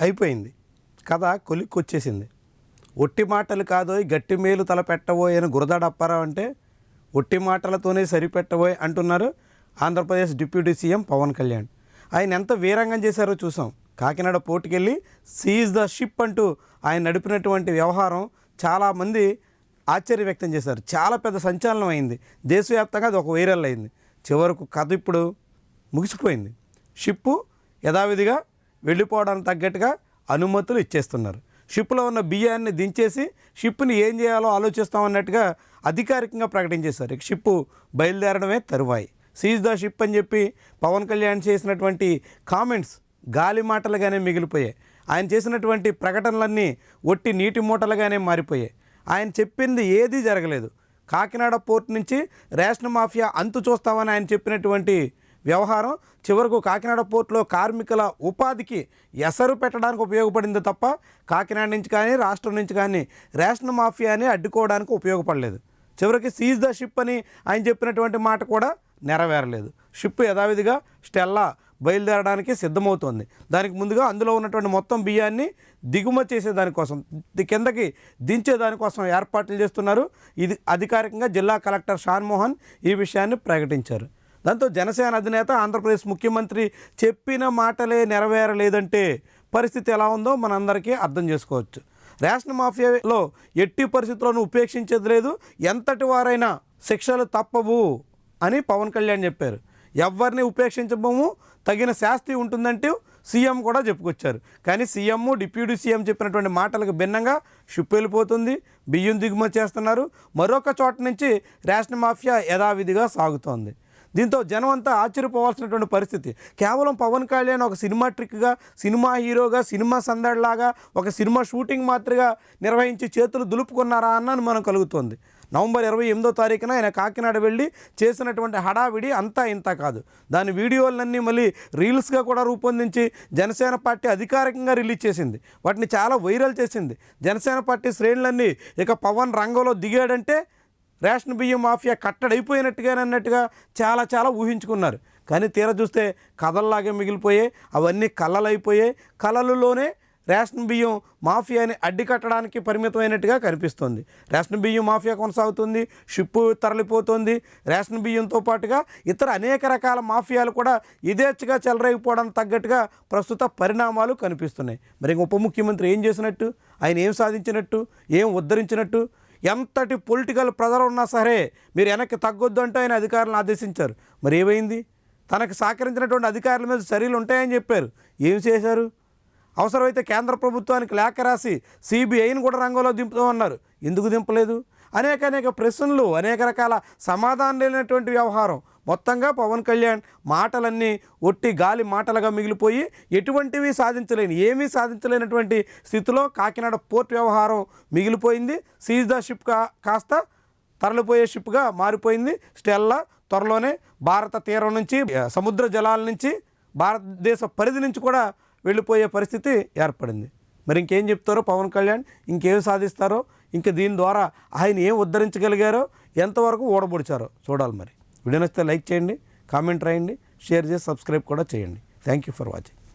అయిపోయింది. కథ కొలిక్కొచ్చేసింది. ఒట్టి మాటలు కాదోయ్ గట్టి మేలు తల పెట్టబోయ్ అని గురదాడ అప్పారావు అంటే ఒట్టి మాటలతోనే సరిపెట్టబోయ్ అంటున్నారు ఆంధ్రప్రదేశ్ డిప్యూటీ సీఎం పవన్ కళ్యాణ్. ఆయన ఎంత వీరంగం చేశారో చూసాం. కాకినాడ పోర్టుకెళ్ళి సీజ్ ద షిప్ అంటూ ఆయన నడిపినటువంటి వ్యవహారం చాలామంది ఆశ్చర్య వ్యక్తం చేశారు. చాలా పెద్ద సంచలనం అయింది. దేశవ్యాప్తంగా అది ఒక వైరల్ అయింది. చివరకు కథ ఇప్పుడు ముగిసిపోయింది. షిప్పు యథావిధిగా వెళ్ళిపోవడానికి తగ్గట్టుగా అనుమతులు ఇచ్చేస్తున్నారు. షిప్లో ఉన్న బియ్యాన్ని దించేసి షిప్ని ఏం చేయాలో ఆలోచిస్తామన్నట్టుగా అధికారికంగా ప్రకటించేశారు. ఇక షిప్పు బయలుదేరడమే తరువాయి. సీజ్ ద షిప్ అని చెప్పి పవన్ కళ్యాణ్ చేసినటువంటి కామెంట్స్ గాలి మాటలుగానే మిగిలిపోయాయి. ఆయన చేసినటువంటి ప్రకటనలన్నీ ఒట్టి నీటి మూటలుగానే మారిపోయాయి. ఆయన చెప్పింది ఏదీ జరగలేదు. కాకినాడ పోర్ట్ నుంచి రేషన్ మాఫియా అంతు చూస్తామని ఆయన చెప్పినటువంటి వ్యవహారం చివరకు కాకినాడ పోర్టులో కార్మికుల ఉపాధికి ఎసరు పెట్టడానికి ఉపయోగపడింది తప్ప కాకినాడ నుంచి కానీ రాష్ట్రం నుంచి కానీ రేషన్ మాఫియాని అడ్డుకోవడానికి ఉపయోగపడలేదు. చివరికి సీజ్ ద షిప్ అని ఆయన చెప్పినటువంటి మాట కూడా నెరవేరలేదు. షిప్ యథావిధిగా స్టెల్లా బయలుదేరడానికి సిద్ధమవుతోంది. దానికి ముందుగా అందులో ఉన్నటువంటి మొత్తం బియ్యాన్ని దిగుమతి చేసేదానికోసం కిందకి దించేదానికోసం ఏర్పాట్లు చేస్తున్నారు. ఇది అధికారికంగా జిల్లా కలెక్టర్ షాన్మోహన్ ఈ విషయాన్ని ప్రకటించారు. దాంతో జనసేన అధినేత ఆంధ్రప్రదేశ్ ముఖ్యమంత్రి చెప్పిన మాటలే నెరవేరలేదంటే పరిస్థితి ఎలా ఉందో మనందరికీ అర్థం చేసుకోవచ్చు. రేషన్ మాఫియాలో ఎట్టి పరిస్థితుల్లోనూ ఉపేక్షించేది లేదు. ఎంతటి వారైనా శిక్షలు తప్పవు అని పవన్ కళ్యాణ్ చెప్పారు. ఎవరిని ఉపేక్షించబోము. తగిన శాస్తి ఉంటుందంటూ సీఎం కూడా చెప్పుకొచ్చారు. కానీ సీఎం డిప్యూటీ సీఎం చెప్పినటువంటి మాటలకు భిన్నంగా షిప్ వెళ్ళిపోతుంది బియ్యం దిగుమతి చేస్తున్నారు. మరొక చోట నుంచి రేషన్ మాఫియా యథావిధిగా సాగుతోంది. దీంతో జనం అంతా ఆశ్చర్యపోవాల్సినటువంటి పరిస్థితి. కేవలం పవన్ కళ్యాణ్ ఒక సినిమా ట్రిక్గా సినిమా హీరోగా సినిమా సందడిలాగా ఒక సినిమా షూటింగ్ మాత్రగా నిర్వహించి చేతులు దులుపుకున్నారా అన్నది మనం కలుగుతోంది. నవంబర్ ఇరవై ఎనిమిదో తారీఖున ఆయన కాకినాడ వెళ్ళి చేసినటువంటి హడావిడి అంతా ఇంత కాదు. దాని వీడియోలన్నీ మళ్ళీ రీల్స్గా కూడా రూపొందించి జనసేన పార్టీ అధికారికంగా రిలీజ్ చేసింది. వాటిని చాలా వైరల్ చేసింది. జనసేన పార్టీ శ్రేణులన్నీ ఇక పవన్ రంగంలో దిగాడంటే రేషన్ బియ్యం మాఫియా కట్టడైపోయినట్టుగానన్నట్టుగా చాలా చాలా ఊహించుకున్నారు. కానీ తీర చూస్తే కథల్లాగే మిగిలిపోయాయి అవన్నీ కళ్ళలైపోయాయి కళలలోనే రేషన్ బియ్యం మాఫియాని అడ్డుకట్టడానికి పరిమితమైనట్టుగా కనిపిస్తుంది. రేషన్ బియ్యం మాఫియా కొనసాగుతుంది షిప్పు తరలిపోతుంది. రేషన్ బియ్యంతో పాటుగా ఇతర అనేక రకాల మాఫియాలు కూడా యథేచ్ఛగా చెలరైపోవడం తగ్గట్టుగా ప్రస్తుత పరిణామాలు కనిపిస్తున్నాయి. మరి ఉప ముఖ్యమంత్రి ఏం చేసినట్టు? ఆయన ఏం సాధించినట్టు? ఏం ఉద్ధరించినట్టు? ఎంతటి పొలిటికల్ ప్రెజర్ ఉన్నా సరే మీరు వెనక్కి తగ్గొద్దు అంటే ఆయన అధికారులను ఆదేశించారు. మరి ఏమైంది? తనకు సహకరించినటువంటి అధికారుల మీద చర్యలు ఉంటాయని చెప్పారు. ఏం చేశారు? అవసరమైతే కేంద్ర ప్రభుత్వానికి లేఖ రాసి సిబిఐని కూడా రంగంలో దింపుతామన్నారు ఎందుకు దింపలేదు? అనేక అనేక ప్రశ్నలు అనేక రకాల సమాధానం లేనటువంటి వ్యవహారం. మొత్తంగా పవన్ కళ్యాణ్ మాటలన్నీ ఒట్టి గాలి మాటలుగా మిగిలిపోయి ఎటువంటివి సాధించలేని ఏమీ సాధించలేనటువంటి స్థితిలో కాకినాడ పోర్ట్ వ్యవహారం మిగిలిపోయింది. సీజ్ ద షిప్ కా కాస్త తరలిపోయే షిప్గా మారిపోయింది. స్టెల్లా త్వరలోనే భారత తీరం నుంచి సముద్ర జలాల నుంచి భారతదేశ పరిధి నుంచి కూడా వెళ్ళిపోయే పరిస్థితి ఏర్పడింది. మరి ఇంకేం చెప్తారో పవన్ కళ్యాణ్? ఇంకేం సాధిస్తారో ఇంకా దీని ద్వారా ఆయన ఏం ఉద్ధరించగలిగారో ఎంతవరకు ఓడబొడిచారో చూడాలి మరి. వీడియో నచ్చితే లైక్ చేయండి కామెంట్ రాయండి షేర్ చేసి సబ్స్క్రైబ్ కూడా చేయండి. Thank you for watching